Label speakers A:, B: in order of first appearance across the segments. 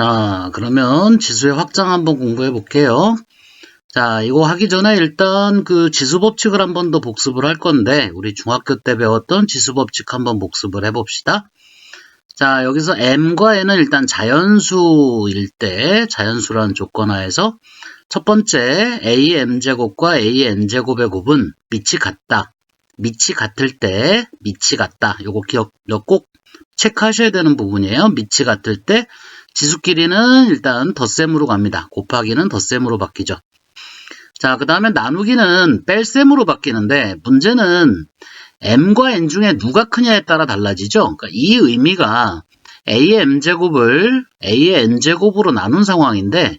A: 자, 그러면 지수의 확장 한번 공부해 볼게요. 자, 이거 하기 전에 일단 그 지수 법칙을 한 번 더 복습을 할 건데, 우리 중학교 때 배웠던 지수 법칙 한번 복습을 해 봅시다. 자, 여기서 m과 n은 일단 자연수일 때, 자연수라는 조건 하에서 첫 번째 a m제곱과 a n제곱의 곱은 밑이 같다. 밑이 같을 때, 밑이 같다. 요거 기억, 꼭 체크하셔야 되는 부분이에요. 밑이 같을 때, 지수끼리는 일단 덧셈으로 갑니다. 곱하기는 덧셈으로 바뀌죠. 자, 그 다음에 나누기는 뺄셈으로 바뀌는데 문제는 m과 n 중에 누가 크냐에 따라 달라지죠. 그러니까 이 의미가 a의 m제곱을 a의 n제곱으로 나눈 상황인데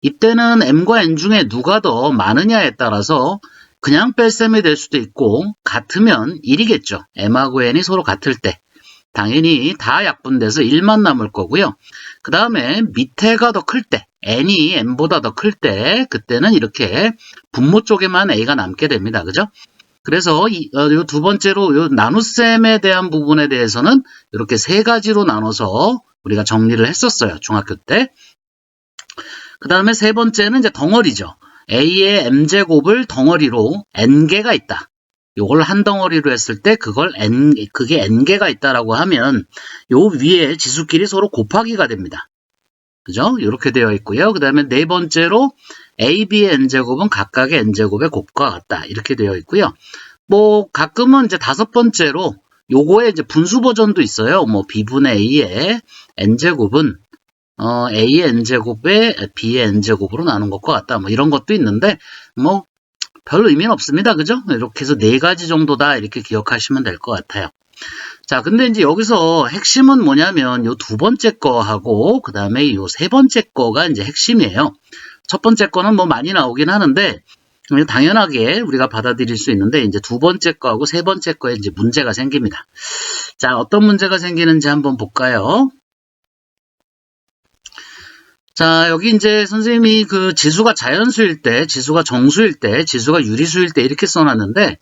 A: 이때는 m과 n 중에 누가 더 많으냐에 따라서 그냥 뺄셈이 될 수도 있고 같으면 1이겠죠. m하고 n이 서로 같을 때. 당연히 다 약분돼서 1만 남을 거고요. 그 다음에 밑에가 더 클 때, n이 n보다 더 클 때, 그때는 이렇게 분모 쪽에만 a가 남게 됩니다. 그죠? 그래서 이, 어, 두 번째로 요 나눗셈에 대한 부분에 대해서는 이렇게 세 가지로 나눠서 우리가 정리를 했었어요. 중학교 때. 그 다음에 세 번째는 이제 덩어리죠. a의 m제곱을 덩어리로 n개가 있다. 요걸 한 덩어리로 했을 때 그걸 n 그게 n개가 있다라고 하면 요 위에 지수끼리 서로 곱하기가 됩니다. 그죠? 이렇게 되어 있고요. 그 다음에 네 번째로 a, b의 n제곱은 각각의 n제곱의 곱과 같다. 이렇게 되어 있고요. 뭐 가끔은 이제 다섯 번째로 요거에 이제 분수 버전도 있어요. 뭐 b분의 a의 n제곱은 어, a의 n제곱에 b의 n제곱으로 나눈 것과 같다. 뭐 이런 것도 있는데 뭐 별 의미는 없습니다. 그죠? 이렇게 해서 네 가지 정도다 이렇게 기억하시면 될 것 같아요. 자, 근데 이제 여기서 핵심은 뭐냐면 요 두 번째 거하고 그 다음에 요 세 번째 거가 이제 핵심이에요. 첫 번째 거는 뭐 많이 나오긴 하는데 당연하게 우리가 받아들일 수 있는데 이제 두 번째 거하고 세 번째 거에 이제 문제가 생깁니다. 자, 어떤 문제가 생기는지 한번 볼까요? 자, 여기 이제 선생님이 그 지수가 자연수일 때, 지수가 정수일 때, 지수가 유리수일 때 이렇게 써놨는데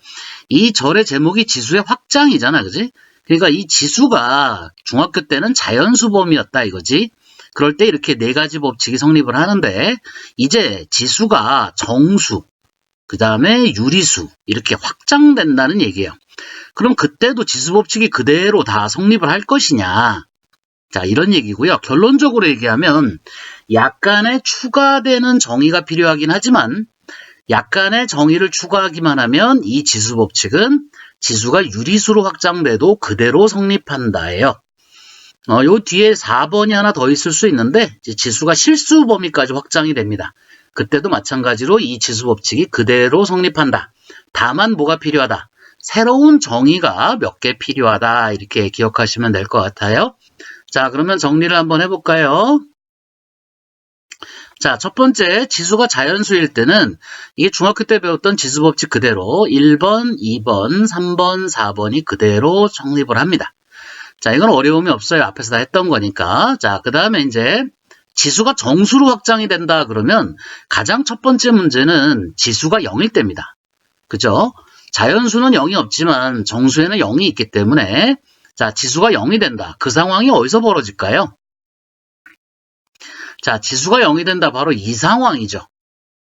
A: 이 절의 제목이 지수의 확장이잖아, 그지? 그러니까 이 지수가 중학교 때는 자연수 범위였다 이거지. 그럴 때 이렇게 네 가지 법칙이 성립을 하는데 이제 지수가 정수, 그 다음에 유리수 이렇게 확장된다는 얘기예요. 그럼 그때도 지수 법칙이 그대로 다 성립을 할 것이냐? 자, 이런 얘기고요. 결론적으로 얘기하면 약간의 추가되는 정의가 필요하긴 하지만 약간의 정의를 추가하기만 하면 이 지수 법칙은 지수가 유리수로 확장돼도 그대로 성립한다예요. 어, 요 뒤에 4번이 하나 더 있을 수 있는데 지수가 실수 범위까지 확장이 됩니다. 그때도 마찬가지로 이 지수 법칙이 그대로 성립한다. 다만 뭐가 필요하다? 새로운 정의가 몇 개 필요하다. 이렇게 기억하시면 될 것 같아요. 자, 그러면 정리를 한번 해볼까요? 자, 첫 번째, 지수가 자연수일 때는 이게 중학교 때 배웠던 지수 법칙 그대로 1번, 2번, 3번, 4번이 그대로 성립을 합니다. 자, 이건 어려움이 없어요. 앞에서 다 했던 거니까. 자, 그 다음에 이제 지수가 정수로 확장이 된다 그러면 가장 첫 번째 문제는 지수가 0일 때입니다. 그죠? 자연수는 0이 없지만 정수에는 0이 있기 때문에 자, 지수가 0이 된다. 그 상황이 어디서 벌어질까요? 자, 지수가 0이 된다. 바로 이 상황이죠.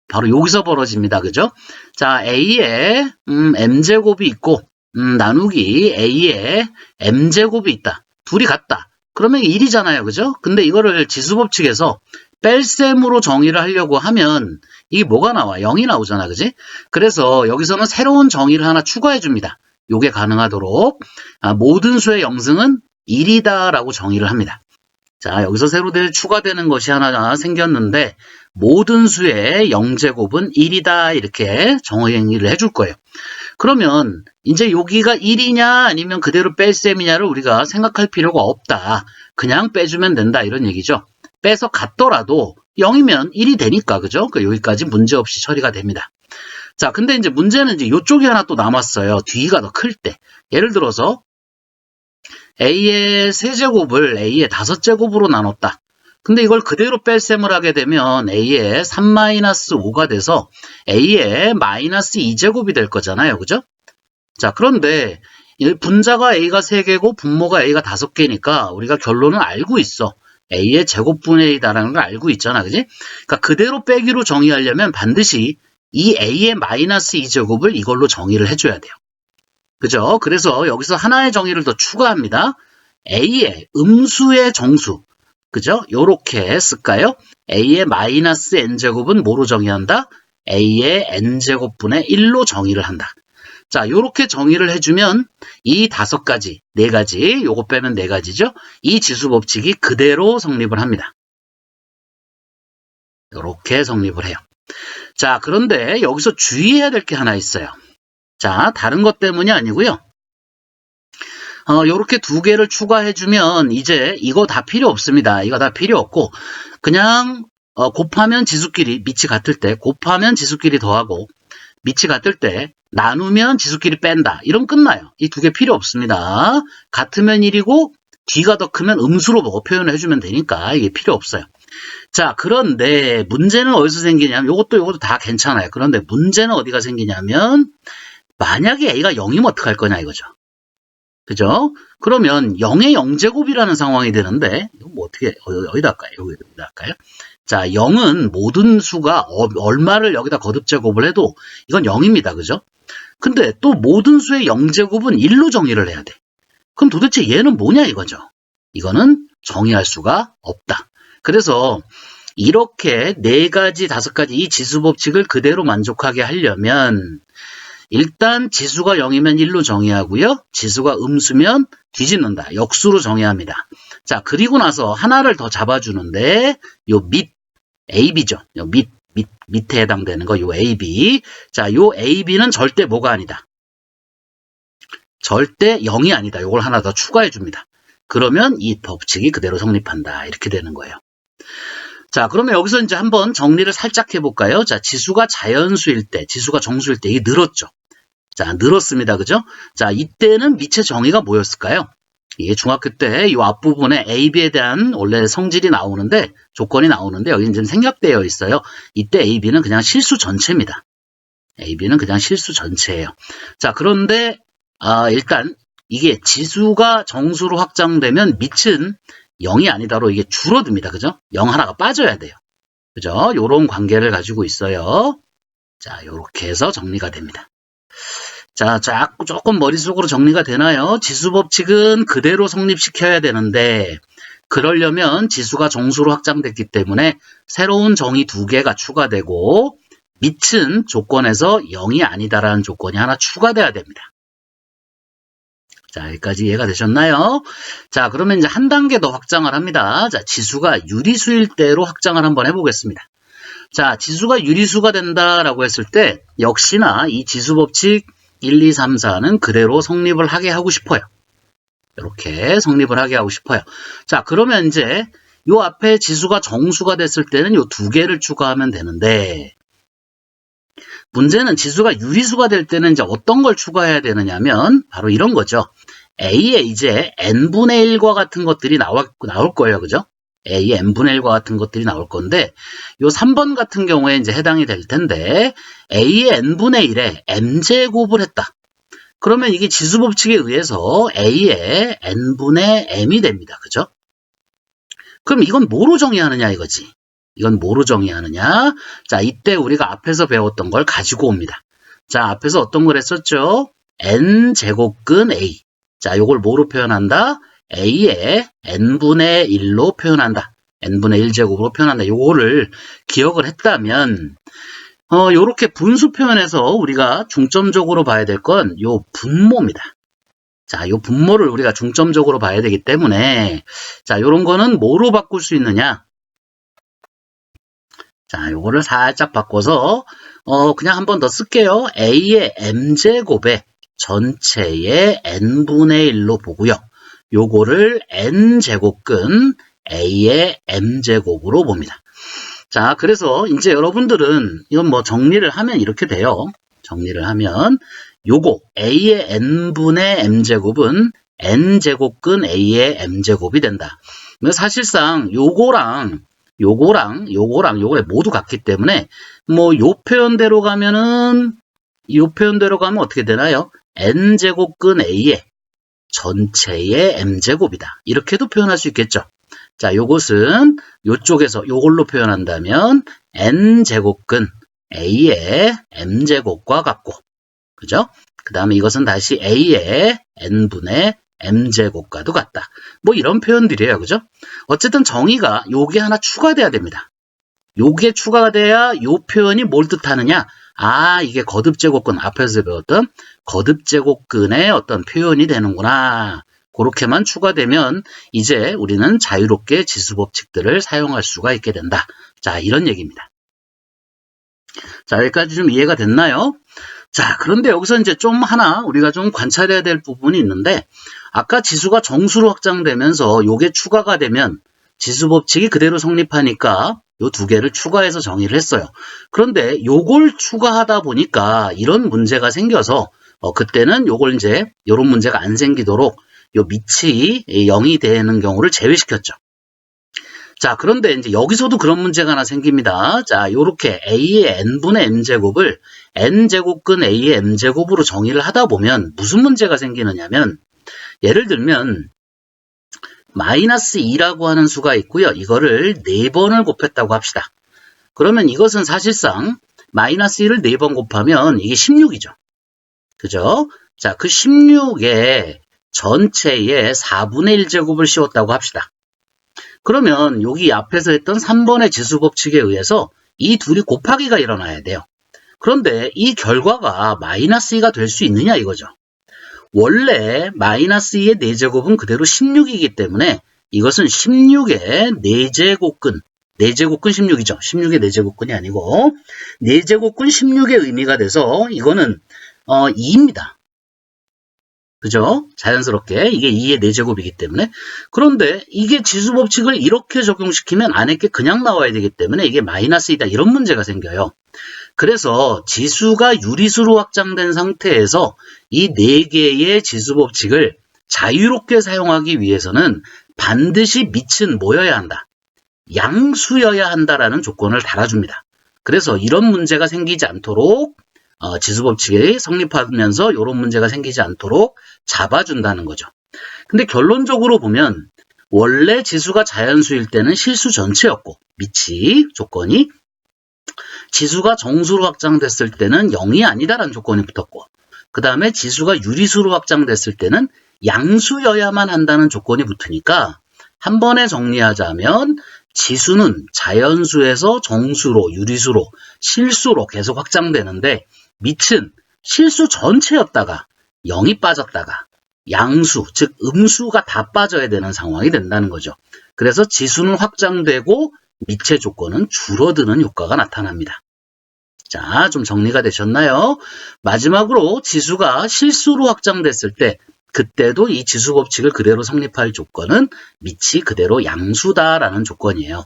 A: 바로 여기서 벌어집니다. 그죠? 자, A에 음, M제곱이 있고 음, 나누기 A에 M제곱이 있다. 둘이 같다. 그러면 1이잖아요. 그죠? 근데 이거를 지수법칙에서 뺄셈으로 정의를 하려고 하면 이게 뭐가 나와? 0이 나오잖아. 그지? 그래서 여기서는 새로운 정의를 하나 추가해 줍니다. 요게 가능하도록 아, 모든 수의 영승은 1이다 라고 정의를 합니다. 자 여기서 새로 추가되는 것이 하나 생겼는데 모든 수의 0제곱은 1이다 이렇게 정의를 해줄 거예요. 그러면 이제 여기가 1이냐 아니면 그대로 뺄 셈이냐를 우리가 생각할 필요가 없다. 그냥 빼주면 된다 이런 얘기죠. 빼서 갔더라도 0이면 1이 되니까 그죠? 그러니까 여기까지 문제없이 처리가 됩니다. 자, 근데 이제 문제는 이제 이쪽이 하나 또 남았어요. 뒤가 더 클 때. 예를 들어서 A의 세제곱을 A의 다섯 제곱으로 나눴다. 근데 이걸 그대로 뺄셈을 하게 되면 A의 3-5가 돼서 A의 마이너스 2제곱이 될 거잖아요. 그죠? 자, 그런데 분자가 A가 3개고 분모가 A가 5개니까 우리가 결론을 알고 있어. a의 제곱분의 a다라는 걸 알고 있잖아. 그지? 그러니까 그대로 빼기로 정의하려면 반드시 이 a의 마이너스 2제곱을 이걸로 정의를 해줘야 돼요. 그죠? 그래서 여기서 하나의 정의를 더 추가합니다. a의 음수의 정수. 그죠? 요렇게 쓸까요? a의 마이너스 n제곱은 뭐로 정의한다? a의 n제곱분의 1로 정의를 한다. 자, 요렇게 정의를 해주면 이 다섯 가지, 네 가지, 요거 빼면 네 가지죠? 이 지수 법칙이 그대로 성립을 합니다. 요렇게 성립을 해요. 자, 그런데 여기서 주의해야 될 게 하나 있어요. 자, 다른 것 때문이 아니고요. 어, 요렇게 두 개를 추가해주면 이제 이거 다 필요 없습니다. 이거 다 필요 없고 그냥 어, 곱하면 지수끼리 밑이 같을 때 곱하면 지수끼리 더하고 밑이 같을 때 나누면 지수끼리 뺀다. 이러면 끝나요. 이 두 개 필요 없습니다. 같으면 1이고 뒤가 더 크면 음수로 뭐 표현을 해주면 되니까 이게 필요 없어요. 자, 그런데 문제는 어디서 생기냐면 이것도 이것도 다 괜찮아요. 그런데 문제는 어디가 생기냐면 만약에 a가 0이면 어떡할 거냐 이거죠. 그죠? 그러면 0의 0제곱이라는 상황이 되는데 뭐 어떻게 어- 어디다 할까요? 여기다 할까요? 자, 0은 모든 수가 어- 얼마를 여기다 거듭 제곱을 해도 이건 0입니다. 그죠? 근데 또 모든 수의 0제곱은 1로 정의를 해야 돼. 그럼 도대체 얘는 뭐냐 이거죠. 이거는 정의할 수가 없다. 그래서 이렇게 네 가지, 다섯 가지 이 지수 법칙을 그대로 만족하게 하려면 일단 지수가 0이면 1로 정의하고요. 지수가 음수면 뒤집는다. 역수로 정의합니다. 자, 그리고 나서 하나를 더 잡아주는데 요 밑 AB죠. 요 밑, 밑, 밑에 해당되는 거 요 AB. 자, 요 AB는 절대 뭐가 아니다. 절대 0이 아니다. 요걸 하나 더 추가해 줍니다. 그러면 이 법칙이 그대로 성립한다. 이렇게 되는 거예요. 자, 그러면 여기서 이제 한번 정리를 살짝 해볼까요? 자, 지수가 자연수일 때, 지수가 정수일 때, 이게 늘었죠. 자, 늘었습니다. 그죠? 자, 이때는 밑의 정의가 뭐였을까요? 이게 중학교 때 이 앞부분에 A, B에 대한 원래 성질이 나오는데, 조건이 나오는데, 여기 지금 생략되어 있어요. 이때 A, B는 그냥 실수 전체입니다. A, B는 그냥 실수 전체예요. 자, 그런데, 아, 일단, 이게 지수가 정수로 확장되면 밑은 0이 아니다로 이게 줄어듭니다. 그죠? 0 하나가 빠져야 돼요. 그죠? 요런 관계를 가지고 있어요. 자, 요렇게 해서 정리가 됩니다. 자, 자꾸 조금 머릿속으로 정리가 되나요? 지수 법칙은 그대로 성립시켜야 되는데, 그러려면 지수가 정수로 확장됐기 때문에 새로운 정의 두 개가 추가되고, 밑은 조건에서 0이 아니다라는 조건이 하나 추가돼야 됩니다. 자, 여기까지 이해가 되셨나요? 자, 그러면 이제 한 단계 더 확장을 합니다. 자, 지수가 유리수일 때로 확장을 한번 해보겠습니다. 자, 지수가 유리수가 된다라고 했을 때, 역시나 이 지수 법칙 1, 2, 3, 4는 그대로 성립을 하게 하고 싶어요. 이렇게 성립을 하게 하고 싶어요. 자, 그러면 이제 요 앞에 지수가 정수가 됐을 때는 요 두 개를 추가하면 되는데, 문제는 지수가 유리수가 될 때는 이제 어떤 걸 추가해야 되느냐면 바로 이런 거죠. A에 이제 n분의 1과 같은 것들이 나와, 나올 거예요. 그죠? A의 n분의 1과 같은 것들이 나올 건데 요 3번 같은 경우에 이제 해당이 될 텐데 A의 n분의 1에 m제곱을 했다. 그러면 이게 지수 법칙에 의해서 A의 n분의 m이 됩니다. 그죠? 그럼 이건 뭐로 정의하느냐 이거지. 이건 뭐로 정의하느냐? 자, 이때 우리가 앞에서 배웠던 걸 가지고 옵니다. 자, 앞에서 어떤 걸 했었죠? n 제곱근 a. 자, 요걸 뭐로 표현한다? A의 n분의 1로 표현한다. n분의 1제곱으로 표현한다. 요거를 기억을 했다면 어, 요렇게 분수 표현에서 우리가 중점적으로 봐야 될 건 요 분모입니다. 자, 요 분모를 우리가 중점적으로 봐야 되기 때문에 자, 요런 거는 뭐로 바꿀 수 있느냐? 자, 요거를 살짝 바꿔서 어, 그냥 한 번 더 쓸게요. a의 m제곱에 전체의 n분의 1로 보고요. 요거를 n제곱근 a의 m제곱으로 봅니다. 자, 그래서 이제 여러분들은 이건 뭐 정리를 하면 이렇게 돼요. 정리를 하면 요거 a의 n분의 m제곱은 n제곱근 a의 m제곱이 된다. 사실상 요거랑 요거랑 요거랑 요거에 모두 같기 때문에 뭐 요 표현대로 가면은 요 표현대로 가면 어떻게 되나요? n제곱근 a의 전체의 m제곱이다. 이렇게도 표현할 수 있겠죠. 자, 요것은 요쪽에서 요걸로 표현한다면 n제곱근 a의 m제곱과 같고 그죠? 그 다음에 이것은 다시 a의 n분의 m제곱과도 같다. 뭐 이런 표현들이에요. 그죠? 어쨌든 정의가 요게 하나 추가돼야 됩니다. 요게 추가가 돼야 요 표현이 뭘 뜻하느냐? 아, 이게 거듭제곱근 앞에서 배웠던 거듭제곱근의 어떤 표현이 되는구나. 그렇게만 추가되면 이제 우리는 자유롭게 지수법칙들을 사용할 수가 있게 된다. 자, 이런 얘기입니다. 자, 여기까지 좀 이해가 됐나요? 자, 그런데 여기서 이제 좀 하나 우리가 좀 관찰해야 될 부분이 있는데 아까 지수가 정수로 확장되면서 요게 추가가 되면 지수 법칙이 그대로 성립하니까 요 두 개를 추가해서 정의를 했어요. 그런데 요걸 추가하다 보니까 이런 문제가 생겨서 어, 그때는 요걸 이제 요런 문제가 안 생기도록 요 밑이 0이 되는 경우를 제외시켰죠. 자, 그런데 이제 여기서도 그런 문제가 하나 생깁니다. 자, 요렇게 a의 n분의 m제곱을 n제곱근 a의 m제곱으로 정의를 하다 보면 무슨 문제가 생기느냐면 예를 들면 마이너스 2라고 하는 수가 있고요. 이거를 4번을 곱했다고 합시다. 그러면 이것은 사실상 마이너스 1을 4번 곱하면 이게 16이죠. 그죠? 자, 그 16에 전체의 4분의 1제곱을 씌웠다고 합시다. 그러면 여기 앞에서 했던 3번의 지수 법칙에 의해서 이 둘이 곱하기가 일어나야 돼요. 그런데 이 결과가 마이너스 2가 될 수 있느냐 이거죠. 원래 마이너스 2의 4제곱은 그대로 16이기 때문에 이것은 16의 4제곱근 4제곱근 16이죠. 16의 4제곱근이 아니고 4제곱근 16의 의미가 돼서 이거는 어, 2입니다. 그죠? 자연스럽게 이게 2의 4제곱이기 때문에 그런데 이게 지수 법칙을 이렇게 적용시키면 안에 게 그냥 나와야 되기 때문에 이게 마이너스 2다 이런 문제가 생겨요. 그래서 지수가 유리수로 확장된 상태에서 이 4개의 지수 법칙을 자유롭게 사용하기 위해서는 반드시 밑은 뭐여야 한다? 양수여야 한다라는 조건을 달아줍니다. 그래서 이런 문제가 생기지 않도록 어, 지수법칙이 성립하면서 이런 문제가 생기지 않도록 잡아준다는 거죠. 근데 결론적으로 보면 원래 지수가 자연수일 때는 실수 전체였고 밑이 조건이 지수가 정수로 확장됐을 때는 0이 아니다라는 조건이 붙었고 그 다음에 지수가 유리수로 확장됐을 때는 양수여야만 한다는 조건이 붙으니까 한 번에 정리하자면 지수는 자연수에서 정수로 유리수로 실수로 계속 확장되는데 밑은 실수 전체였다가 0이 빠졌다가 양수, 즉 음수가 다 빠져야 되는 상황이 된다는 거죠. 그래서 지수는 확장되고 밑의 조건은 줄어드는 효과가 나타납니다. 자, 좀 정리가 되셨나요? 마지막으로 지수가 실수로 확장됐을 때 그때도 이 지수 법칙을 그대로 성립할 조건은 밑이 그대로 양수다라는 조건이에요.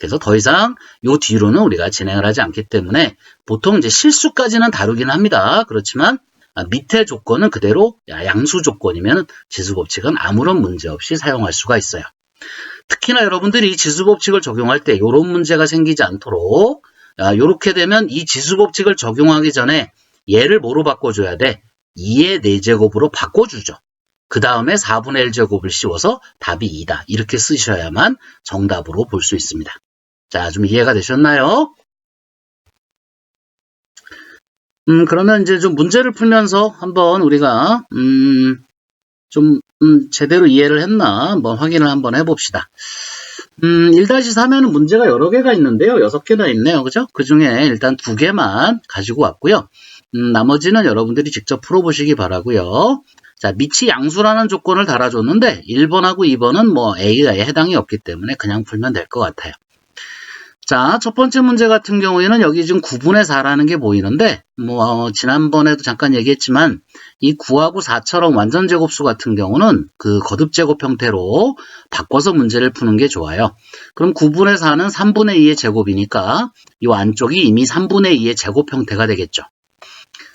A: 그래서 더 이상 요 뒤로는 우리가 진행을 하지 않기 때문에 보통 이제 실수까지는 다루긴 합니다. 그렇지만 아, 밑에 조건은 그대로 양수 조건이면 지수 법칙은 아무런 문제 없이 사용할 수가 있어요. 특히나 여러분들이 지수 법칙을 적용할 때 이런 문제가 생기지 않도록 이렇게 되면 이 지수 법칙을 적용하기 전에 얘를 뭐로 바꿔줘야 돼? 2의 4제곱으로 바꿔주죠. 그 다음에 4분의 1제곱을 씌워서 답이 2다. 이렇게 쓰셔야만 정답으로 볼 수 있습니다. 자, 좀 이해가 되셨나요? 음, 그러면 이제 좀 문제를 풀면서 한번 우리가, 음, 좀, 음, 제대로 이해를 했나 한번 확인을 한번 해봅시다. 음, 1-3에는 문제가 여러 개가 있는데요. 6개나 있네요. 그죠? 그 중에 일단 두 개만 가지고 왔고요. 음, 나머지는 여러분들이 직접 풀어보시기 바라고요. 자, 밑이 양수라는 조건을 달아줬는데 1번하고 2번은 뭐 A에 해당이 없기 때문에 그냥 풀면 될 것 같아요. 자, 첫 번째 문제 같은 경우에는 여기 지금 9분의 4라는 게 보이는데, 뭐, 어, 지난번에도 잠깐 얘기했지만, 이 9하고 4처럼 완전 제곱수 같은 경우는 그 거듭 제곱 형태로 바꿔서 문제를 푸는 게 좋아요. 그럼 9분의 4는 3분의 2의 제곱이니까, 이 안쪽이 이미 3분의 2의 제곱 형태가 되겠죠.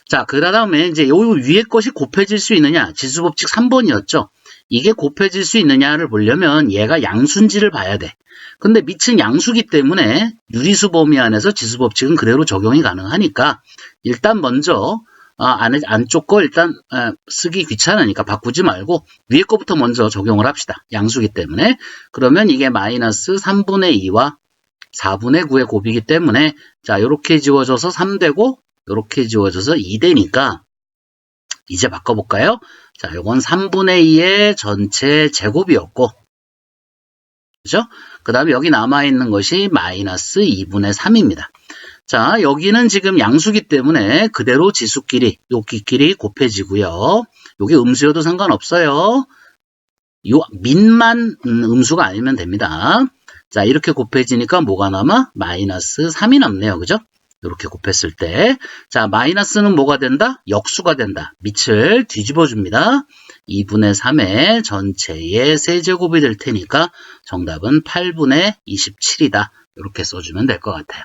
A: 자, 그 다음에 이제 요 위에 것이 곱해질 수 있느냐? 지수법칙 3번이었죠. 이게 곱해질 수 있느냐를 보려면 얘가 양수인지를 봐야 돼. 근데 밑은 양수기 때문에 유리수 범위 안에서 지수 법칙은 그대로 적용이 가능하니까 일단 먼저 아, 안, 안쪽 거 일단 아, 쓰기 귀찮으니까 바꾸지 말고 위에 거부터 먼저 적용을 합시다. 양수기 때문에. 그러면 이게 마이너스 3분의 2와 4분의 9의 곱이기 때문에 자 이렇게 지워져서 3되고 이렇게 지워져서 2되니까 이제 바꿔볼까요? 자, 요건 3분의 2의 전체 제곱이었고 그죠? 그 다음에 여기 남아있는 것이 마이너스 2분의 3입니다. 자, 여기는 지금 양수기 때문에 그대로 지수끼리, 요끼끼리 곱해지고요. 요게 음수여도 상관없어요. 요 민만 음, 음수가 아니면 됩니다. 자, 이렇게 곱해지니까 뭐가 남아? 마이너스 3이 남네요. 그죠? 이렇게 곱했을 때. 자, 마이너스는 뭐가 된다? 역수가 된다. 밑을 뒤집어 줍니다. 2분의 3의 전체의 세제곱이 될 테니까 정답은 8분의 27이다. 이렇게 써주면 될 것 같아요.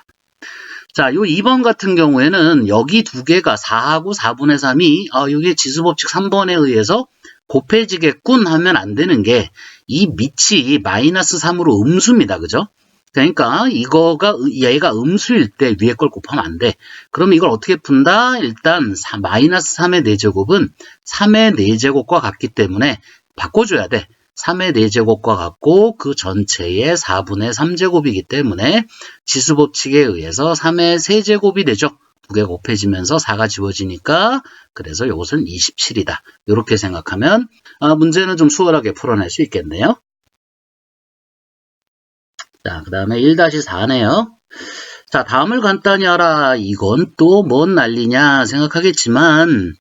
A: 자, 요 2번 같은 경우에는 여기 두 개가 4하고 4분의 3이 아, 이게 지수법칙 3번에 의해서 곱해지겠군 하면 안 되는 게 이 밑이 마이너스 3으로 음수입니다. 그죠? 그러니까 이거가 얘가 음수일 때 위에 걸 곱하면 안 돼. 그럼 이걸 어떻게 푼다? 일단 4, 마이너스 3의 4제곱은 3의 4제곱과 같기 때문에 바꿔줘야 돼. 3의 4제곱과 같고 그 전체의 4분의 3제곱이기 때문에 지수법칙에 의해서 3의 3제곱이 되죠. 두개 곱해지면서 4가 지워지니까 그래서 이것은 27이다. 이렇게 생각하면 아, 문제는 좀 수월하게 풀어낼 수 있겠네요. 자, 그 다음에 1-4네요. 자, 다음을 간단히 알아. 이건 또 뭔 난리냐 생각하겠지만,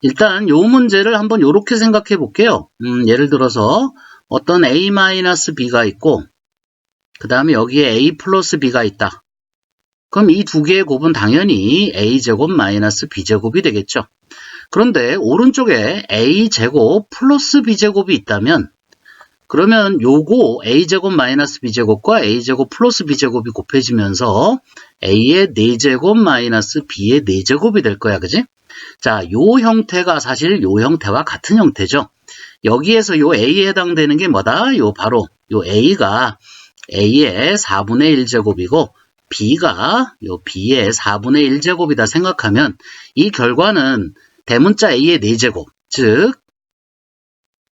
A: 일단 요 문제를 한번 이렇게 생각해 볼게요. 음, 예를 들어서 어떤 a-b가 있고, 그 다음에 여기에 a 플러스 b가 있다. 그럼 이 두 개의 곱은 당연히 a제곱 마이너스 b제곱이 되겠죠. 그런데 오른쪽에 a제곱 플러스 b제곱이 있다면 그러면 요거 a제곱 마이너스 b제곱과 a제곱 플러스 b제곱이 곱해지면서 a의 4제곱 마이너스 b의 4제곱이 될 거야. 그지? 자, 요 형태가 사실 요 형태와 같은 형태죠. 여기에서 요 a에 해당되는 게 뭐다? 요 바로 요 a가 a의 4분의 1제곱이고 b가 요 b의 4분의 1제곱이다 생각하면 이 결과는 대문자 a의 4제곱, 즉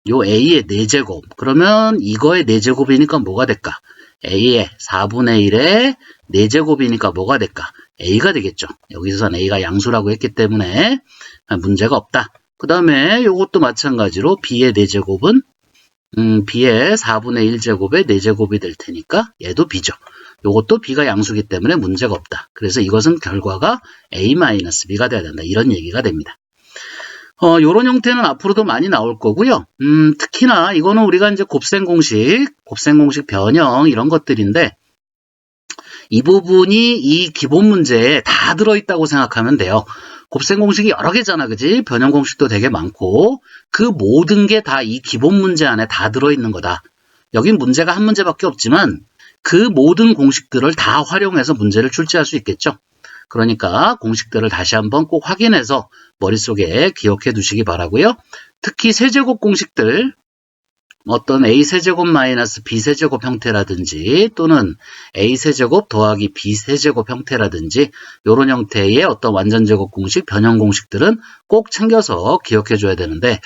A: 요 a의 4제곱. 그러면 이거의 4제곱이니까 뭐가 될까? a의 4분의 1의 4제곱이니까 뭐가 될까? a가 되겠죠. 여기서는 a가 양수라고 했기 때문에 문제가 없다. 그 다음에 이것도 마찬가지로 b의 4제곱은 음, b의 4분의 1제곱의 4제곱이 될 테니까 얘도 b죠. 이것도 b가 양수기 때문에 문제가 없다. 그래서 이것은 결과가 a-b가 돼야 된다. 이런 얘기가 됩니다. 어, 요런 형태는 앞으로도 많이 나올 거고요. 음, 특히나 이거는 우리가 이제 곱셈 공식, 곱셈 공식 변형 이런 것들인데 이 부분이 이 기본 문제에 다 들어있다고 생각하면 돼요. 곱셈 공식이 여러 개잖아, 그지? 변형 공식도 되게 많고 그 모든 게 다 이 기본 문제 안에 다 들어있는 거다. 여긴 문제가 한 문제밖에 없지만 그 모든 공식들을 다 활용해서 문제를 출제할 수 있겠죠. 그러니까 공식들을 다시 한번 꼭 확인해서 머릿속에 기억해 두시기 바라고요. 특히 세제곱 공식들 어떤 a세제곱 마이너스 b세제곱 형태라든지 또는 a세제곱 더하기 b세제곱 형태라든지 이런 형태의 어떤 완전제곱 공식, 변형 공식들은 꼭 챙겨서 기억해 줘야 되는데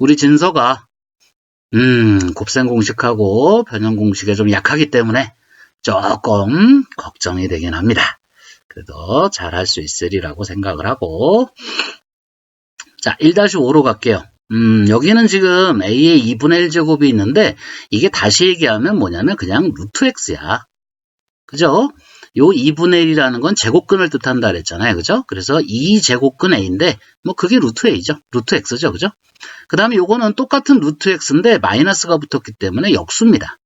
A: 우리 진서가 음, 곱셈 공식하고 변형 공식에 좀 약하기 때문에 조금 걱정이 되긴 합니다. 그래도 잘할 수 있으리라고 생각을 하고 자 1-5로 갈게요. 음, 여기는 지금 a의 2분의 1 제곱이 있는데 이게 다시 얘기하면 뭐냐면 그냥 루트 x야. 그죠? 요 2분의 1이라는 건 제곱근을 뜻한다 그랬잖아요. 그죠? 그래서 2제곱근 a인데 뭐 그게 루트 a죠. 루트 x죠. 그죠? 그 다음에 요거는 똑같은 루트 x인데 마이너스가 붙었기 때문에 역수입니다.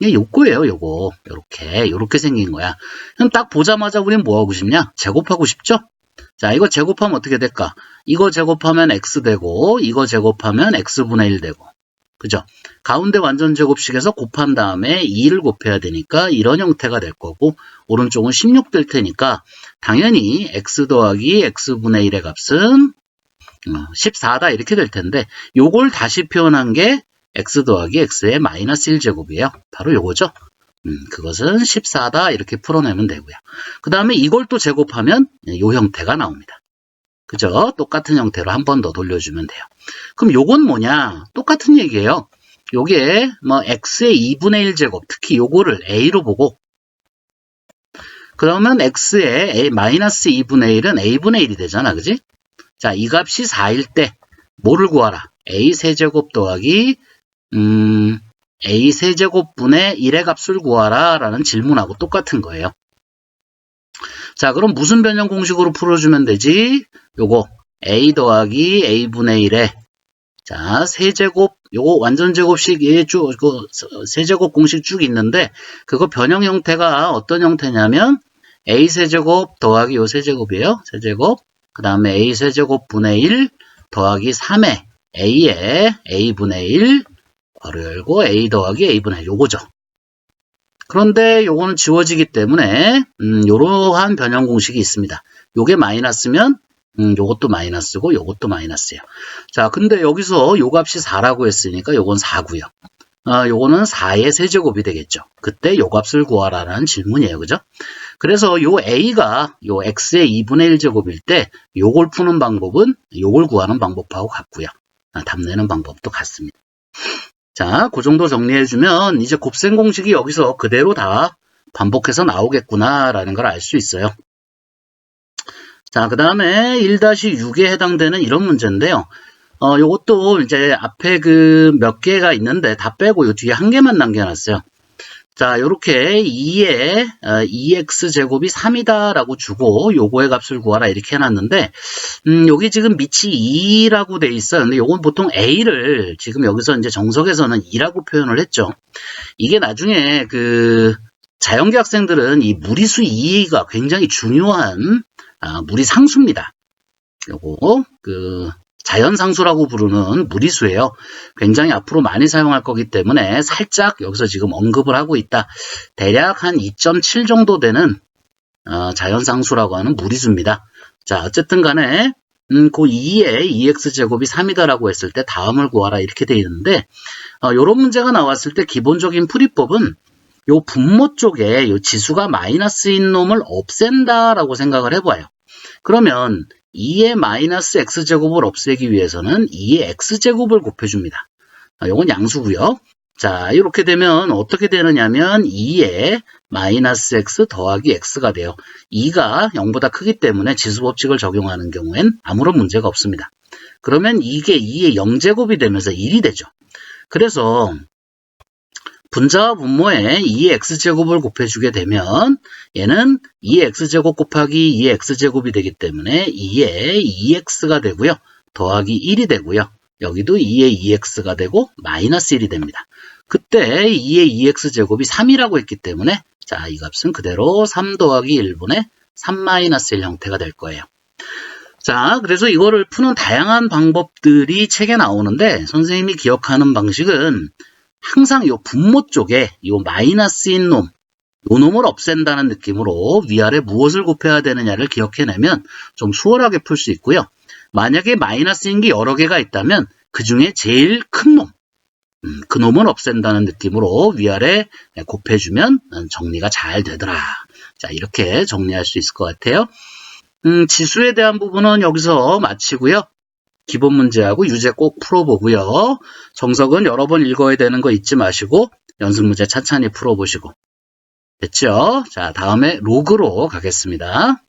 A: 이게 요거예요, 요거. 요렇게, 요렇게 생긴 거야. 그럼 딱 보자마자 우린 뭐 하고 싶냐? 제곱하고 싶죠? 자, 이거 제곱하면 어떻게 될까? 이거 제곱하면 x 되고, 이거 제곱하면 x분의 1 되고. 그죠? 가운데 완전 제곱식에서 곱한 다음에 2를 곱해야 되니까 이런 형태가 될 거고, 오른쪽은 16 될 테니까, 당연히 x 더하기 x분의 1의 값은 14다 어, 이렇게 될 텐데, 요걸 다시 표현한 게 x 더하기 x의 마이너스 1제곱이에요. 바로 요거죠. 음, 그것은 14다 이렇게 풀어내면 되고요. 그 다음에 이걸 또 제곱하면 요 형태가 나옵니다. 그죠? 똑같은 형태로 한 번 더 돌려주면 돼요. 그럼 요건 뭐냐? 똑같은 얘기예요. 요게 뭐 x의 2분의 1 제곱, 특히 요거를 a로 보고 그러면 x의 a 마이너스 2분의 1은 a분의 1이 되잖아. 그지? 자, 이 값이 4일 때 뭐를 구하라? a 세제곱 더하기 음, a 세제곱분의 1의 값을 구하라 라는 질문하고 똑같은 거예요. 자, 그럼 무슨 변형 공식으로 풀어주면 되지? 요거 a 더하기 a분의 1에 자, 세제곱 요거 완전 제곱식 쭉, 그 세제곱 공식 쭉 있는데 그거 변형 형태가 어떤 형태냐면 a 세제곱 더하기 요 세제곱이에요. 세제곱 그 다음에 a 세제곱 분의 1 더하기 3의 a의 a분의 1 괄호 열고 a 더하기 a분의 1 요거죠. 그런데 요거는 지워지기 때문에 음, 요러한 변형 공식이 있습니다. 요게 마이너스면 음, 요것도 마이너스고 요것도 마이너스예요. 자, 근데 여기서 요 값이 4라고 했으니까 요건 4고요. 아, 요거는 4의 세제곱이 되겠죠. 그때 요 값을 구하라는 질문이에요. 그죠? 그래서 요 a가 요 x의 2분의 1제곱일 때 요걸 푸는 방법은 요걸 구하는 방법하고 같고요. 아, 답 내는 방법도 같습니다. 자, 그 정도 정리해주면 이제 곱셈 공식이 여기서 그대로 다 반복해서 나오겠구나라는 걸 알 수 있어요. 자, 그 다음에 1-6에 해당되는 이런 문제인데요. 어, 요것도 이제 앞에 그 몇 개가 있는데 다 빼고 요 뒤에 한 개만 남겨놨어요. 자, 요렇게 2에 어, 2x제곱이 3이다라고 주고 요거의 값을 구하라 이렇게 해놨는데 음, 여기 지금 밑이 2라고 돼 있어요. 근데 요건 보통 a를 지금 여기서 이제 정석에서는 2라고 표현을 했죠. 이게 나중에 그 자연계 학생들은 이 무리수 2가 굉장히 중요한 아, 무리 상수입니다. 요거 그 자연상수라고 부르는 무리수예요. 굉장히 앞으로 많이 사용할 거기 때문에 살짝 여기서 지금 언급을 하고 있다. 대략 한 2.7 정도 되는 어, 자연상수라고 하는 무리수입니다. 자, 어쨌든 간에 음, 그 2에 2x제곱이 3이다라고 했을 때 다음을 구하라 이렇게 돼 있는데 어, 이런 문제가 나왔을 때 기본적인 풀이법은 요 분모 쪽에 요 지수가 마이너스인 놈을 없앤다라고 생각을 해봐요. 그러면 2의 마이너스 x제곱을 없애기 위해서는 2의 x제곱을 곱해줍니다. 아, 요건 양수고요. 자, 이렇게 되면 어떻게 되느냐면 2의 마이너스 x 더하기 x가 돼요. 2가 0보다 크기 때문에 지수 법칙을 적용하는 경우엔 아무런 문제가 없습니다. 그러면 이게 2의 0제곱이 되면서 1이 되죠. 그래서 분자와 분모에 2의 x제곱을 곱해주게 되면 얘는 2의 x제곱 곱하기 2의 x제곱이 되기 때문에 2의 2x가 되고요. 더하기 1이 되고요. 여기도 2의 2x가 되고 마이너스 1이 됩니다. 그때 2의 2x제곱이 3이라고 했기 때문에 자, 이 값은 그대로 3 더하기 1분의 3 마이너스 1 형태가 될 거예요. 자, 그래서 이거를 푸는 다양한 방법들이 책에 나오는데 선생님이 기억하는 방식은 항상 이 분모 쪽에 이 마이너스인 놈, 요 놈을 없앤다는 느낌으로 위아래 무엇을 곱해야 되느냐를 기억해내면 좀 수월하게 풀 수 있고요. 만약에 마이너스인 게 여러 개가 있다면 그 중에 제일 큰 놈, 음, 그 놈을 없앤다는 느낌으로 위아래 곱해주면 정리가 잘 되더라. 자, 이렇게 정리할 수 있을 것 같아요. 음, 지수에 대한 부분은 여기서 마치고요. 기본 문제하고 유제 꼭 풀어보고요. 정석은 여러 번 읽어야 되는 거 잊지 마시고 연습 문제 찬찬히 풀어보시고 됐죠? 자 다음에 로그로 가겠습니다.